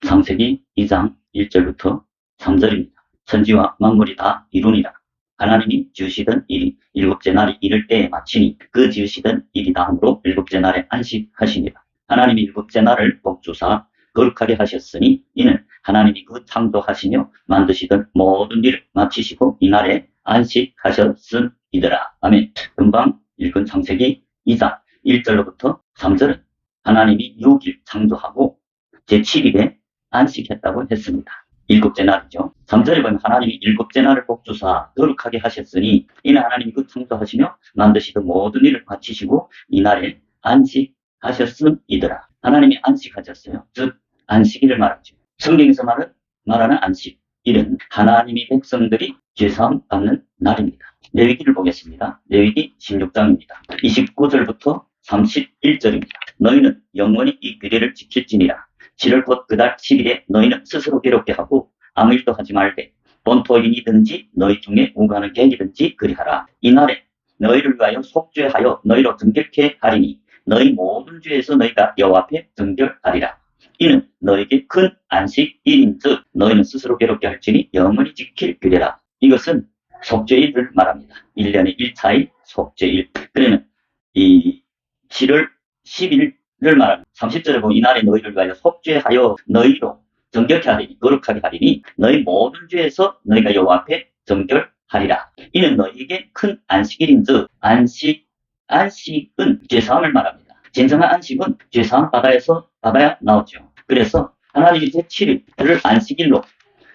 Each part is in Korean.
창세기 2장 1절부터 3절입니다. 천지와 만물이 다 이루니라. 하나님이 지으시던 일이 일곱째 날이 이를 때에 마치니 그 지으시던 일이 다음으로 일곱째 날에 안식하시니라. 하나님이 일곱째 날을 복주사 거룩하게 하셨으니 이는 하나님이 그 창조하시며 만드시던 모든 일을 마치시고 이날에 안식하셨음이더라. 아멘. 금방 읽은 창세기 2장 1절로부터 3절은 하나님이 6일 창조하고 제7일에 안식했다고 했습니다. 일곱째 날이죠. 3절에 보면 하나님이 일곱째 날을 복주사 거룩하게 하셨으니 이는 하나님이 그 창조하시며 만드시던 모든 일을 마치시고 이 날에 안식하셨음이더라. 하나님이 안식하셨어요. 즉 안식일을 말하죠. 성경에서 말은 말하는 안식 일은 하나님이 백성들이 죄사함 받는 날입니다. 레위기를 보겠습니다. 레위기 16장입니다. 29절부터 31절입니다. 너희는 영원히 이 규례를 지킬지니라. 7월 곧 그달 10일에 너희는 스스로 괴롭게 하고 아무 일도 하지 말되 본토인이든지 너희 중에 우가는 객이든지 그리하라. 이날에 너희를 위하여 속죄하여 너희로 정결케 하리니 너희 모든 죄에서 너희가 여호와 앞에 정결하리라. 이는 너에게 큰 안식일인즉 너희는 스스로 괴롭게 할지니 영원히 지킬 규례라. 이것은 속죄일을 말합니다. 1년에 1차의 속죄일. 그러면 이 7월 10일 을 말합니다. 30절에 보면 이날에 너희를 위하여 속죄하여 너희로 정결케 하리니 거룩하게 하리니 너희 모든 죄에서 너희가 여호와 앞에 정결하리라. 이는 너희에게 큰 안식일인즉 안식 안식은 죄사함을 말합니다. 진정한 안식은 죄사함 바다에서 받아야 나오죠. 그래서 하나님이 제7일을 안식일로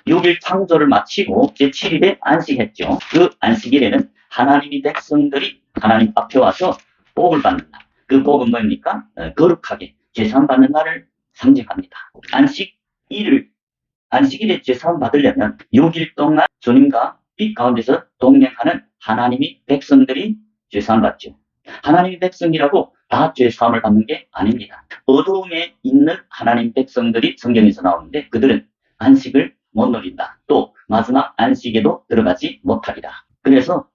6일 창조를 마치고 제7일에 안식했죠. 그 안식일에는 하나님이 백성들이 하나님 앞에 와서 복을 받는 날. 그 복은 뭡니까? 어, 거룩하게 죄사함 받는 날을 상징합니다. 안식 일을 안식일에 죄사함 받으려면 6일 동안 주님과 빛 가운데서 동행하는 하나님이 백성들이 죄사함 받죠. 하나님이 백성이라고 다 죄사함을 받는 게 아닙니다. 어두움에 있는 하나님 백성들이 성경에서 나오는데 그들은 안식을 못 누린다. 또 마지막 안식에도 들어가지 못하리라. 그래서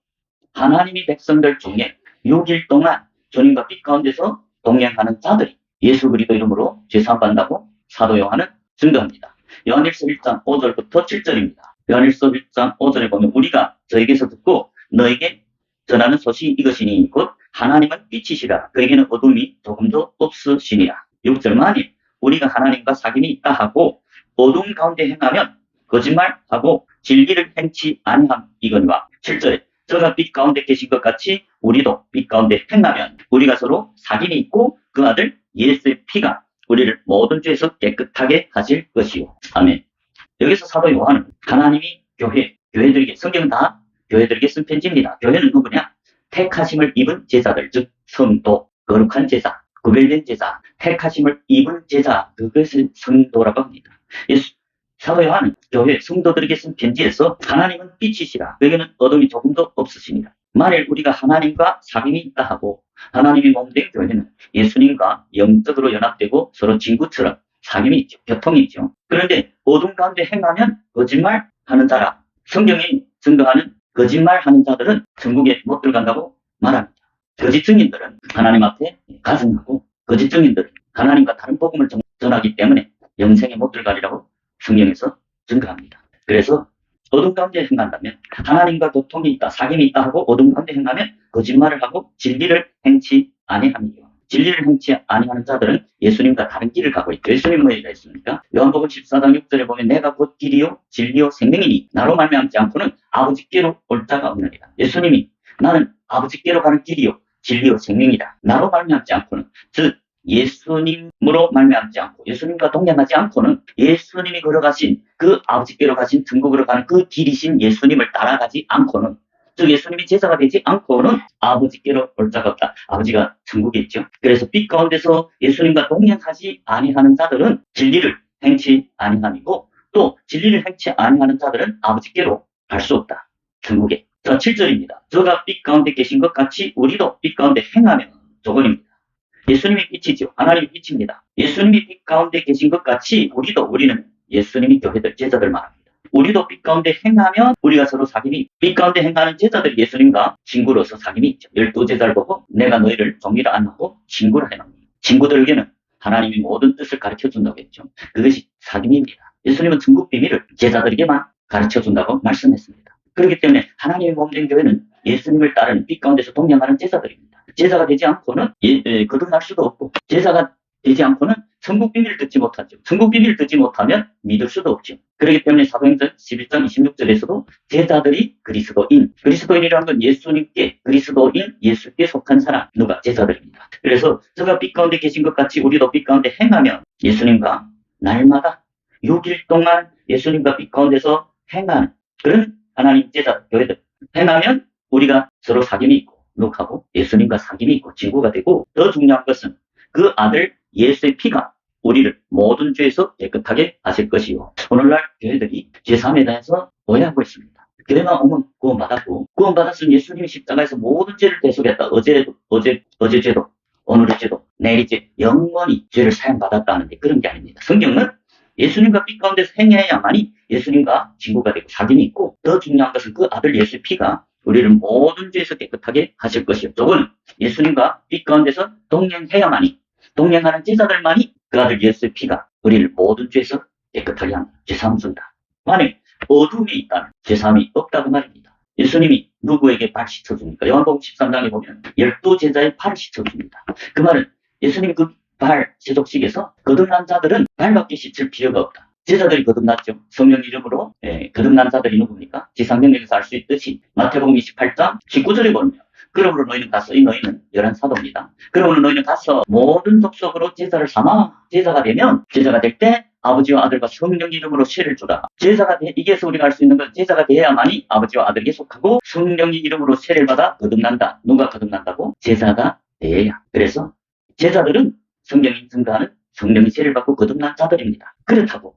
하나님이 백성들 중에 6일 동안 주님과 빛 가운데서 동행하는 자들이 예수 그리스도 이름으로 죄사함 받는다고 사도 요한은 증거합니다. 요한일서 1장 5절부터 7절입니다. 요한일서 1장 5절에 보면 우리가 저에게서 듣고 너에게 전하는 소식이 이것이니 곧 하나님은 빛이시라 그에게는 어둠이 조금도 없으시니라. 6절 만일 우리가 하나님과 사귐이 있다 하고 어둠 가운데 행하면 거짓말하고 진리를 행치 아니함 이거니와 7절에 저가 빛 가운데 계신 것 같이 우리도 빛 가운데 행하면 우리가 서로 사귐이 있고 그 아들 예수의 피가 우리를 모든 죄에서 깨끗하게 하실 것이요. 아멘. 여기서 사도 요한은 하나님이 교회, 교회들에게 성경은 다 교회들에게 쓴 편지입니다. 교회는 누구냐? 택하심을 입은 제자들, 즉 성도, 거룩한 제자, 구별된 제자, 택하심을 입은 제자, 그것을 성도라고 합니다. 예수, 사도 요한은 교회 성도들에게 쓴 편지에서 하나님은 빛이시라. 그에게는 어둠이 조금도 없으시니라. 만일 우리가 하나님과 사귐이 있다 하고 하나님이 몸된 교회는 예수님과 영적으로 연합되고 서로 친구처럼 사귐이 있죠. 교통이 있죠. 그런데 어둠 가운데 행하면 거짓말 하는 자라. 성경이 증거하는 거짓말 하는 자들은 천국에 못 들어간다고 말합니다. 거짓 증인들은 하나님 앞에 가증하고 거짓 증인들은 하나님과 다른 복음을 전하기 때문에 영생에 못 들어가리라고 성경에서 증거합니다. 그래서 어둠 가운데 행한다면 하나님과 교통이 있다, 사귐이 있다 하고 어둠 가운데 행하면 거짓말을 하고 진리를 행치 아니함이요. 진리를 행치 아니하는 자들은 예수님과 다른 길을 가고 있죠. 예수님 뭐얘기가 있습니까? 요한복음 14장 6절에 보면 내가 곧 길이요 진리요 생명이니 나로 말미암지 않고는 아버지께로 올 자가 없느니라. 예수님이 나는 아버지께로 가는 길이요 진리요 생명이다. 나로 말미암지 않고는 즉 예수님으로 말미암지 않고 예수님과 동행하지 않고는 예수님이 걸어가신 그 아버지께로 가신 천국으로 가는 그 길이신 예수님을 따라가지 않고는 즉 예수님이 제자가 되지 않고는 아버지께로 올 자가 없다. 아버지가 천국에 있죠. 그래서 빛 가운데서 예수님과 동행하지 아니하는 자들은 진리를 행치 아니함이고 또 진리를 행치 아니하는 자들은 아버지께로 갈 수 없다. 천국에. 자, 7절입니다. 저가 빛 가운데 계신 것 같이 우리도 빛 가운데 행하면 조건입니다. 예수님이 빛이죠. 하나님이 빛입니다. 예수님이 빛 가운데 계신 것 같이 우리도 우리는 예수님이 교회들 제자들 말합니다. 우리도 빛 가운데 행하면 우리가 서로 사귐이 빛 가운데 행하는 제자들이 예수님과 친구로서 사귐이 있죠. 열두 제자를 보고 내가 너희를 종이라 안 하고 친구라 해놓니 친구들에게는 하나님이 모든 뜻을 가르쳐 준다고 했죠. 그것이 사귐입니다. 예수님은 천국 비밀을 제자들에게만 가르쳐 준다고 말씀했습니다. 그렇기 때문에 하나님의 몸된 교회는 예수님을 따르는 빛 가운데서 동행하는 제자들입니다. 제자가 되지 않고는 예, 예, 거듭날 수도 없고 제자가 되지 않고는 천국 비밀을 듣지 못하죠. 천국 비밀을 듣지 못하면 믿을 수도 없죠. 그렇기 때문에 사도행전 11장 26절에서도 제자들이 그리스도인, 그리스도인이라는 건 예수님께, 그리스도인 예수께 속한 사람, 누가 제자들입니다. 그래서 저가 빛 가운데 계신 것 같이 우리도 빛 가운데 행하면 예수님과 날마다 6일 동안 예수님과 빛 가운데서 행하는 그런 하나님 제자 교회들 행하면 우리가 서로 사귐이 있고 녹하고 예수님과 사귐이 있고 친구가 되고 더 중요한 것은 그 아들 예수의 피가 우리를 모든 죄에서 깨끗하게 하실 것이요. 오늘날 교회들이 제3에 대해서 오해하고 있습니다. 교회만 오면 구원받았고, 구원받았으면 예수님이 십자가에서 모든 죄를 대속했다. 어제도, 어제, 어제 죄도, 오늘의 죄도, 내일의 죄, 영원히 죄를 사용받았다는데 그런 게 아닙니다. 성경은 예수님과 빛 가운데서 행해야만이 예수님과 친구가 되고 사귐이 있고, 더 중요한 것은 그 아들 예수의 피가 우리를 모든 죄에서 깨끗하게 하실 것이요. 저건 예수님과 빛 가운데서 동행해야만이 동행하는 제자들만이 그 아들 예수의 피가 우리를 모든 죄에서 깨끗하게 합니다. 제3순다. 만약 어둠이 있다면 제3이 없다고 말입니다. 예수님이 누구에게 발 씻어줍니까? 요한복음 13장에 보면 열두 제자의 발을 씻어줍니다. 그 말은 예수님이 그발 세족식에서 거듭난 자들은 발밖에 씻을 필요가 없다. 제자들이 거듭났죠. 성령 이름으로 예, 거듭난 자들이 누굽니까? 지상명령에서 알 수 있듯이 마태복음 28장 19절에 보면 그러므로 너희는 가서 이 너희는 열한 사도입니다. 그러므로 너희는 가서 모든 족속으로 제자를 삼아 제자가 되면 제자가 될 때 아버지와 아들과 성령 이름으로 세를 주라. 제자가 돼 이게서 우리가 알수 있는 건 제자가 돼야만이 아버지와 아들에게 속하고 성령의 이름으로 세를 받아 거듭난다. 누가 거듭난다고? 제자가 돼야. 그래서 제자들은 성령이 증가하는 성령의 세를 받고 거듭난 자들입니다. 그렇다고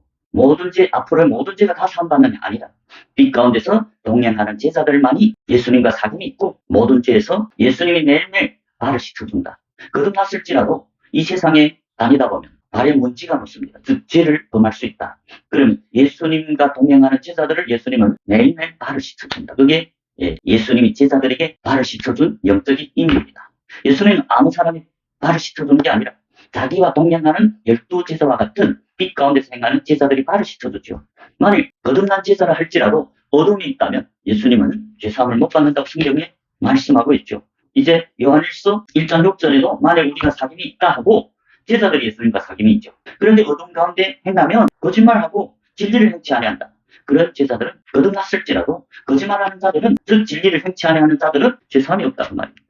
죄 앞으로의 모든 죄가 다 사함받는 게 아니라 빛 가운데서 동행하는 제자들만이 예수님과 사귐이 있고 모든 죄에서 예수님이 매일매일 발을 씻어준다. 거듭났을지라도 이 세상에 다니다 보면 발에 먼지가 묻습니다. 즉 죄를 범할 수 있다. 그럼 예수님과 동행하는 제자들을 예수님은 매일매일 발을 씻어준다. 그게 예, 예수님이 제자들에게 발을 씻어준 영적인 의미입니다. 예수님은 아무 사람이 발을 씻어주는 게 아니라 자기와 동행하는 열두 제자와 같은 빛 가운데서 행하는 제자들이 발을 씻어주죠. 만일 거듭난 제자라 할지라도 어둠이 있다면 예수님은 죄사함을 못 받는다고 성경에 말씀하고 있죠. 이제 요한일서 1장 6절에도 만일 우리가 사귐이 있다 하고 제자들이 예수님과 사귐이 있죠. 그런데 어둠 가운데 행하면 거짓말하고 진리를 행치 아니한다. 그런 제자들은 거듭났을지라도 거짓말하는 자들은 즉 진리를 행치 아니하는 자들은 죄사함이 없다고 말입니다.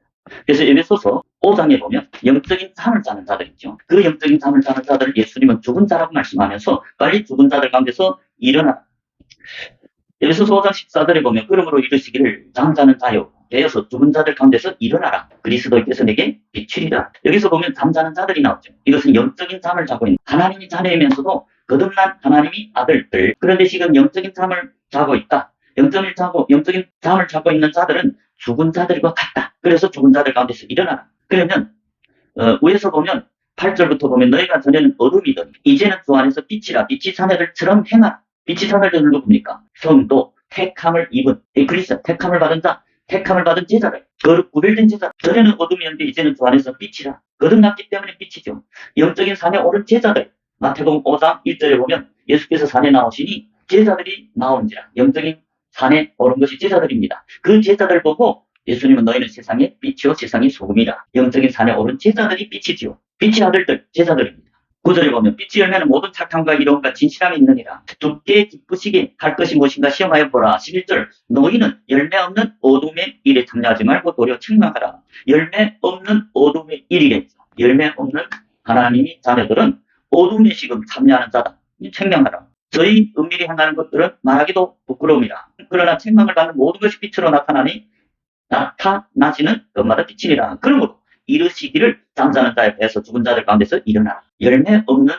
그래서 에베소서 5장에 보면 영적인 잠을 자는 자들 있죠. 그 영적인 잠을 자는 자들을 예수님은 죽은 자라고 말씀하면서 빨리 죽은 자들 가운데서 일어나. 에베소서 5장 14절에 보면 그러므로 이르시기를 잠자는 자요. 되어서 죽은 자들 가운데서 일어나라. 그리스도께서 내게 비추리라. 여기서 보면 잠자는 자들이 나오죠. 이것은 영적인 잠을 자고 있는 하나님이 자녀이면서도 거듭난 하나님이 아들들. 그런데 지금 영적인 잠을 자고 있다. 영적인 자고 영적인 잠을 자고 있는 자들은 죽은 자들과 같다. 그래서 죽은 자들 가운데서 일어나라. 그러면 어, 위에서 보면 8절부터 보면 너희가 전에는 어둠이더니 이제는 주 안에서 빛이라 빛이 자녀들처럼 행하라. 빛이 자녀들은 누굽니까? 성도 택함을 입은 그리스도 택함을 받은 자 택함을 받은 제자들 거룩 구별된 제자 전에는 어둠이었는데 이제는 주 안에서 빛이라 거듭났기 때문에 빛이죠. 영적인 산에 오른 제자들 마태복음 5장 1절에 보면 예수께서 산에 나오시니 제자들이 나온지라 영적인 산에 오른 것이 제자들입니다. 그 제자들 보고 예수님은 너희는 세상의 빛이요 세상의 소금이라. 영적인 산에 오른 제자들이 빛이지요. 빛의 아들들, 제자들입니다. 구절에 보면 빛이 열매는 모든 착함과 이로움과 진실함이 있느니라. 두께 기쁘시게 할 것이 무엇인가 시험하여 보라. 11절 너희는 열매 없는 어둠의 일에 참여하지 말고 도리어 책망하라. 열매 없는 어둠의 일이랬죠. 열매 없는 하나님이 자녀들은 어둠에 지금 참여하는 자다. 책망하라. 저희 은밀히 행하는 것들은 말하기도 부끄러움이라. 그러나 책망을 받는 모든 것이 빛으로 나타나니 나타나시는 것마다 빛이니라. 그러므로 이르시기를 잠자는 자에 대해서 죽은 자들 가운데서 일어나라. 열매 없는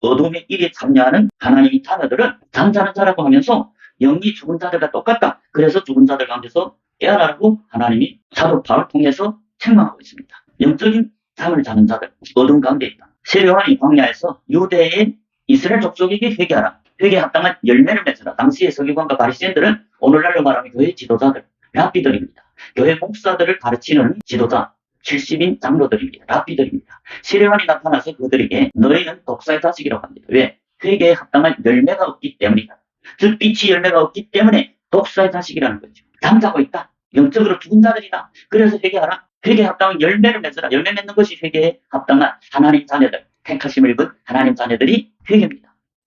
어둠의 일에 참여하는 하나님의 자녀들은 잠자는 자라고 하면서 영이 죽은 자들과 똑같다. 그래서 죽은 자들 가운데서 깨어나라고 하나님이 사도 바울 통해서 책망하고 있습니다. 영적인 잠을 자는 자들, 어둠 가운데 있다. 세례요한이 광야에서 유대의 이스라엘 족속에게 회개하라. 회개 합당한 열매를 맺으라. 당시의 서기관과 바리새인들은 오늘날로 말하면 교회 지도자들, 랍비들입니다. 교회 목사들을 가르치는 지도자, 70인 장로들입니다. 랍비들입니다. 시레반이 나타나서 그들에게 너희는 독사의 자식이라고 합니다. 왜? 회개에 합당한 열매가 없기 때문이다. 즉 빛이 열매가 없기 때문에 독사의 자식이라는 거죠. 잠자고 있다. 영적으로 죽은 자들이다. 그래서 회개하라. 회개에 합당한 열매를 맺어라. 열매 맺는 것이 회개에 합당한 하나님 자녀들, 택하심을 입은 하나님 자녀들이 회개입니다.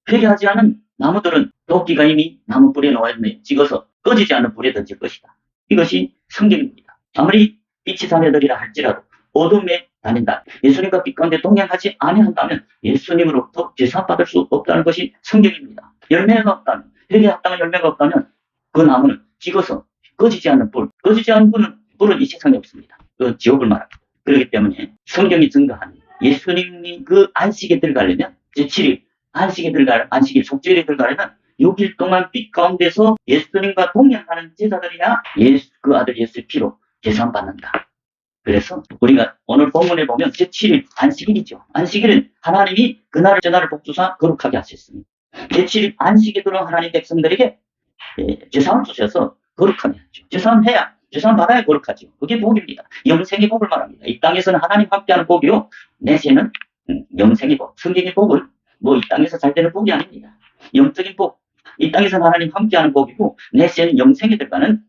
회개하지 않은 나무들은 도끼가 이미 나무 뿌리에 놓아 있네 찍어서 꺼지지 않는 불에 던질 것이다. 이것이 성경입니다. 아무리 빛이 자녀들이라 할지라도 어둠에 다닌다. 예수님과 빛 가운데 동행하지 아니한다면 예수님으로부터 제사받을 수 없다는 것이 성경입니다. 열매가 없다면, 회개에 합당한 열매가 없다면 그 나무는 찍어서 꺼지지 않는 불, 꺼지지 않는 불은, 불은 이 세상에 없습니다. 그 지옥을 말합니다. 그렇기 때문에 성경이 증거하는 예수님이 그 안식에 들어가려면 제7일 안식에 들어갈 안식일 속죄일에 들어가려면 6일 동안 빛 가운데서 예수님과 동행하는 제자들이야 예수 그 아들 예수의 피로 계산 받는다. 그래서 우리가 오늘 본문에 보면 제7일 안식일이죠. 안식일은 하나님이 그날을 전날을 복주사 거룩하게 하셨습니다. 제7일 안식에 들어 하나님 백성들에게 예, 제사함 주셔서 거룩하게 하죠. 제사함 해야 제사함 받아야 거룩하죠. 그게 복입니다. 영생의 복을 말합니다. 이 땅에서는 하나님 함께하는 복이요. 내세는 음, 영생의 복. 성경의 복은 뭐 이 땅에서 잘 되는 복이 아닙니다. 영적인 복. 이 땅에서 하나님 함께하는 복이고 내세는 영생에 들어가는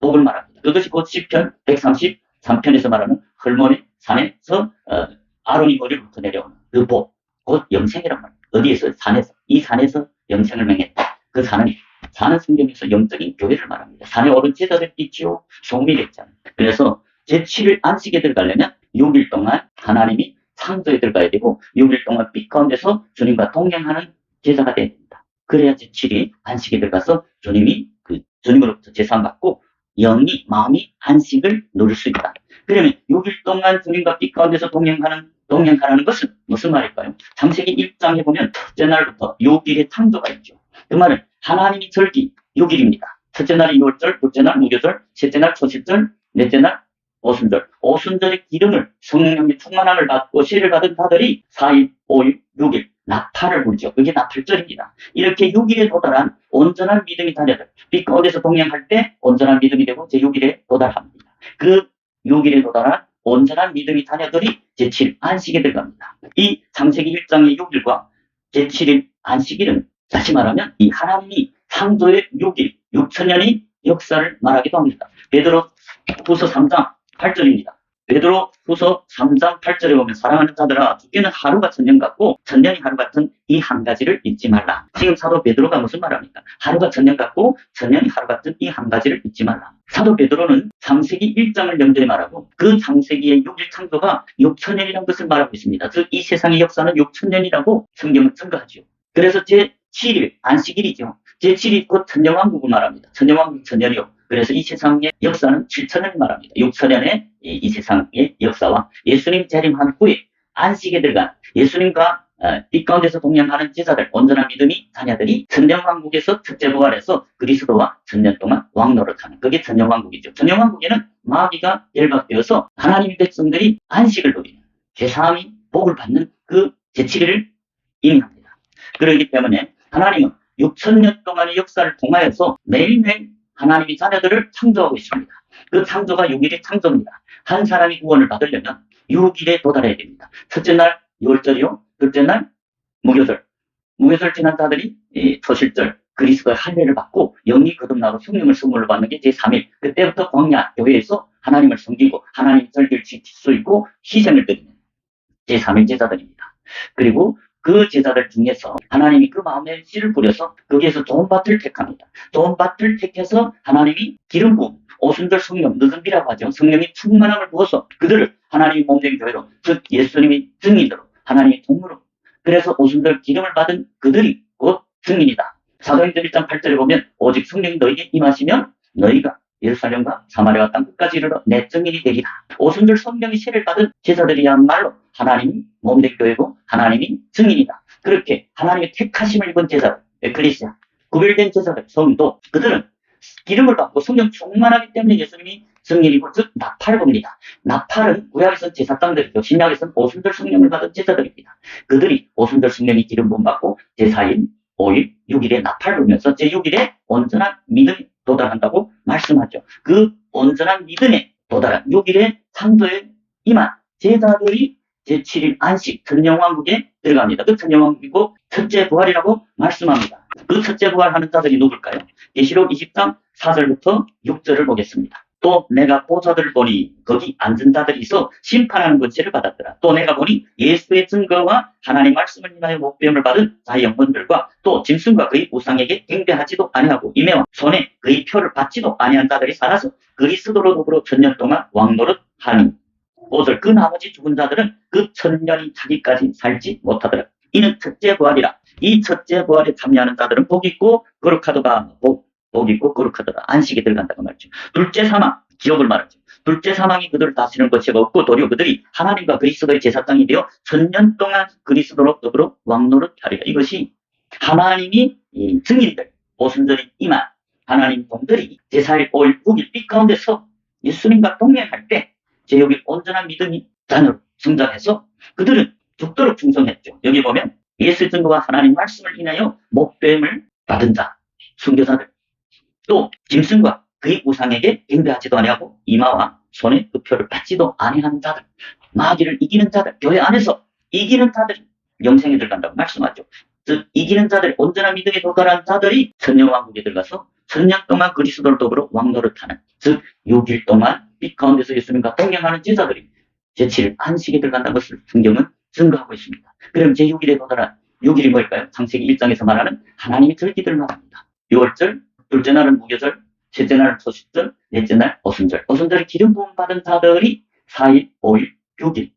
복을 말합니다. 그것이 곧 시편 133편에서 말하는 헐모니 산에서 어, 아론이 머리부터 내려오는 그 복, 곧 영생이란 말입니다. 어디에서? 산에서. 이 산에서 영생을 맹했다. 그 산은 산은 성경에서 영적인 교회를 말합니다. 산에 오른 제자들 있지요. 소밀이 있잖아요. 그래서 제7일 안식에 들어가려면 6일 동안 하나님이 창조에 들어가야 되고 6일 동안 빛 가운데서 주님과 동행하는 제자가 됩니다. 그래야 제7일 안식에 들어가서 주님이 그 주님으로부터 제사 받고 영이 마음이 안식을 누릴 수 있다. 그러면 6일 동안 주님과 빛 가운데서 동행하는 동행하라는 것은 무슨 말일까요? 창세기 1장에 보면 첫째 날부터 6일의 창조가 있죠. 그 말은 하나님이 절기 6일입니다. 첫째 날이 6월절, 둘째 날 무교절, 셋째 날 초실절, 넷째 날 오순절. 오순절의 기름을 성령의 충만함을 받고 시를 받은 자들이 4일, 5일, 6일 나팔을 불죠. 그게 나팔절입니다. 이렇게 6일에 도달한 온전한 믿음이 자녀들. 빛 가운데서 동행할 때 온전한 믿음이 되고 제6일에 도달합니다. 그 6일에 도달한 온전한 믿음이 자녀들이 제7일 안식에 들어갑니다. 이 창세기 1장의 6일과 제7일 안식일은 다시 말하면 이 하나님이 창조의 6일, 6천년의 역사를 말하기도 합니다. 베드로 후서 3장 8절입니다. 베드로 후서 3장 8절에 보면 사랑하는 자들아 죽기는 하루가 천년 같고 천년이 하루 같은 이 한 가지를 잊지 말라. 지금 사도 베드로가 무슨 말합니까? 하루가 천년 같고 천년이 하루 같은 이 한 가지를 잊지 말라. 사도 베드로는 창세기 1장을 연결해 말하고 그 창세기의 6일 창조가 6천년이라는 것을 말하고 있습니다. 즉 이 세상의 역사는 6천년이라고 성경은 증거하죠. 그래서 제 7일 안식일이죠. 제 7일 곧 천년왕국을 말합니다. 천년왕국 천년이요. 그래서 이 세상의 역사는 7천년을 말합니다. 6천년의 이, 이 세상의 역사와 예수님 재림한 후에 안식에 들어간 예수님과 어, 빛 가운데서 동행하는 제자들, 온전한 믿음이 자녀들이 천년왕국에서 첫째 부활해서 그리스도와 천년 동안 왕노릇하는 그게 천년왕국이죠. 천년왕국에는 마귀가 열박되어서 하나님의 백성들이 안식을 누리는 죄사함이 복을 받는 그 제7일을 의미합니다. 그렇기 때문에 하나님은 6천년 동안의 역사를 통하여서 매일매일 하나님이 자녀들을 창조하고 있습니다. 그 창조가 6일의 창조입니다. 한 사람이 구원을 받으려면 6일에 도달해야 됩니다. 첫째 날 6월절이요. 둘째 날 무교절. 무교절 지난 자들이 이 초실절 그리스도의 할례를 받고 영이 거듭나고 성령을 선물로 받는 게 제3일. 그때부터 광야 교회에서 하나님을 섬기고 하나님 절기를 지킬 수 있고 희생을 드리는 제3일 제자들입니다. 그리고 그 제자들 중에서 하나님이 그 마음에 씨를 뿌려서 거기에서 좋은 밭을 택합니다. 좋은 밭을 택해서 하나님이 기름 부음, 오순절 성령, 느슨비라고 하죠. 성령이 충만함을 부어서 그들을 하나님이 몸된 교회로, 즉 예수님이 증인으로, 하나님의 동무로. 그래서 오순절 기름을 받은 그들이 곧 증인이다. 사도행전 1장 8절에 보면 오직 성령이 너에게 임하시면 너희가 예루살렘과 사마리아 땅 끝까지 이르러 내 증인이 되리라. 오순절 성령이 세를 받은 제자들이야말로 하나님이 몸된 교회고 하나님이 증인이다. 그렇게 하나님의 택하심을 입은 제자들, 에클리시아, 구별된 제자들, 성도, 그들은 기름을 받고 성령 충만하기 때문에 예수님이 증인이고 즉 나팔입니다. 나팔은 구약에서는 제사장들이죠. 신약에서는 오순절 성령을 받은 제자들입니다. 그들이 오순절 성령이 기름 부음 받고 제4일, 5일, 6일에 나팔 불면서 제6일에 온전한 믿음이 도달한다고 말씀하죠. 그 온전한 믿음에 도달한 6일의 창조의 이만 제자들이 제7일 안식 천년왕국에 들어갑니다. 그 천년왕국이고 첫째 부활이라고 말씀합니다. 그 첫째 부활하는 자들이 누굴까요? 계시록 20장 4절부터 6절을 보겠습니다. 또 내가 보좌들을 보니 거기 앉은 자들이 있어 심판하는 권세를 받았더라. 또 내가 보니 예수의 증거와 하나님 말씀을 인하여 목배움을 받은 자의 영혼들과 또 짐승과 그의 우상에게 경배하지도 아니하고 임해와 손에 그의 표를 받지도 아니한 자들이 살아서 그리스도로 더불어 천년 동안 왕노릇 하니 5절 그 나머지 죽은 자들은 그 천년이 차기까지 살지 못하더라. 이는 첫째 부활이라. 이 첫째 부활에 참여하는 자들은 복 있고 거룩하도다. 복, 복 있고 거룩하도다. 안식에 들어간다고 말이죠. 둘째 사망, 기록을 말하죠. 둘째 사망이 그들을 다스리는 것이 없고 도리어 그들이 하나님과 그리스도의 제사장이 되어 천년 동안 그리스도로 더불어 왕노릇 하리라. 이것이 하나님이 이 증인들, 오순절이 임한 하나님 종들이 제4일 5일 9일 빛 가운데서 예수님과 동행할 때 제육일 온전한 믿음이 자녀로 성장해서 그들은 죽도록 충성했죠. 여기 보면 예수 증거와 하나님 말씀을 인하여 목뱀을 받은 자, 순교사들, 또 짐승과 그의 우상에게 경배하지도 아니하고 이마와 손에 그 표를 받지도 아니하는 자들, 마귀를 이기는 자들, 교회 안에서 이기는 자들이 영생에 들어간다고 말씀하죠. 즉 이기는 자들, 온전한 믿음에 도달한 자들이 천년왕국에 들어가서 천년 동안 그리스도를 더불어 왕노릇하는 즉 6일 동안 빛 가운데서 예수님과 동행하는 제자들이 제7일 안식에 들어간다는 것을 성경은 증거하고 있습니다. 그럼 제6일에 도달한 6일이 뭘까요? 창세기 1장에서 말하는 하나님의 절기들 말합니다. 6월절, 둘째 날은 무교절, 셋째 날은 소식절, 넷째 날 어순절. 어순절에 기름 부음 받은 자들이 4일, 5일, 6일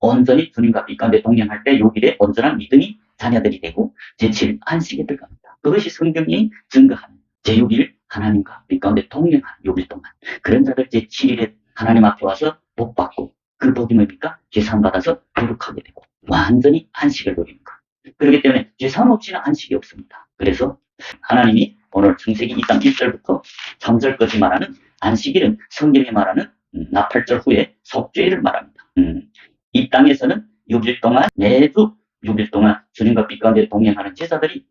온전히 주님과 빛 가운데 동행할 때 6일에 온전한 믿음이 자녀들이 되고 제7일 안식에 들어갑니다. 그것이 성경이 증거하는 제6일 하나님과 빛 가운데 동행한 6일 동안 그런 자들 제7일에 하나님 앞에 와서 복 받고 그 복이 뭡니까? 죄산 받아서 거룩하게 되고 완전히 안식을 것. 그렇기 때문에 죄산 없이는 안식이 없습니다. 그래서 하나님이 오늘 창세기 2장 1절부터 3절까지 말하는 안식일은 성경이 말하는 음, 나팔절 후에 속죄일을 말합니다. 음, 이 땅에서는 6일 동안 매주 6일 동안 주님과 빛 가운데 동행하는 제자들이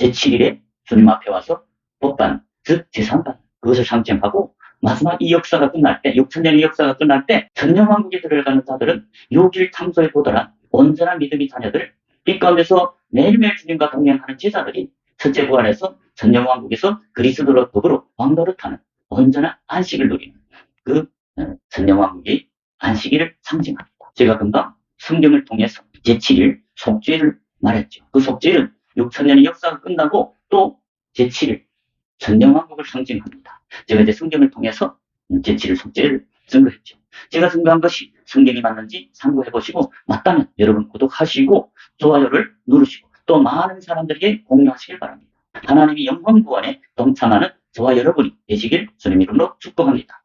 제7일에 주님 앞에 와서 법반, 즉 제산반 그것을 상징하고 마지막 이 역사가 끝날 때, 6천년의 역사가 끝날 때 천년왕국에 들어가는 자들은 6일 참소에 보더라 온전한 믿음의 자녀들, 빛 가운데서 매일매일 주님과 동행하는 제자들이 첫째 부활에서 천년왕국에서 그리스도로 더불어 왕노릇하는 온전한 안식을 누리는 그 어, 천년왕국의 안식일을 상징합니다. 제가 금방 성경을 통해서 제7일 속죄를 말했죠. 그 속죄는 6천년의 역사가 끝나고 또 제7일 천년왕국을 상징합니다. 제가 이제 성경을 통해서 제7일 속죄를 증거했죠. 제가 증거한 것이 성경이 맞는지 참고해 보시고 맞다면 여러분 구독하시고 좋아요를 누르시고 또 많은 사람들에게 공유하시길 바랍니다. 하나님이 영혼 구원에 동참하는 저와 여러분이 되시길 주님 이름으로 축복합니다.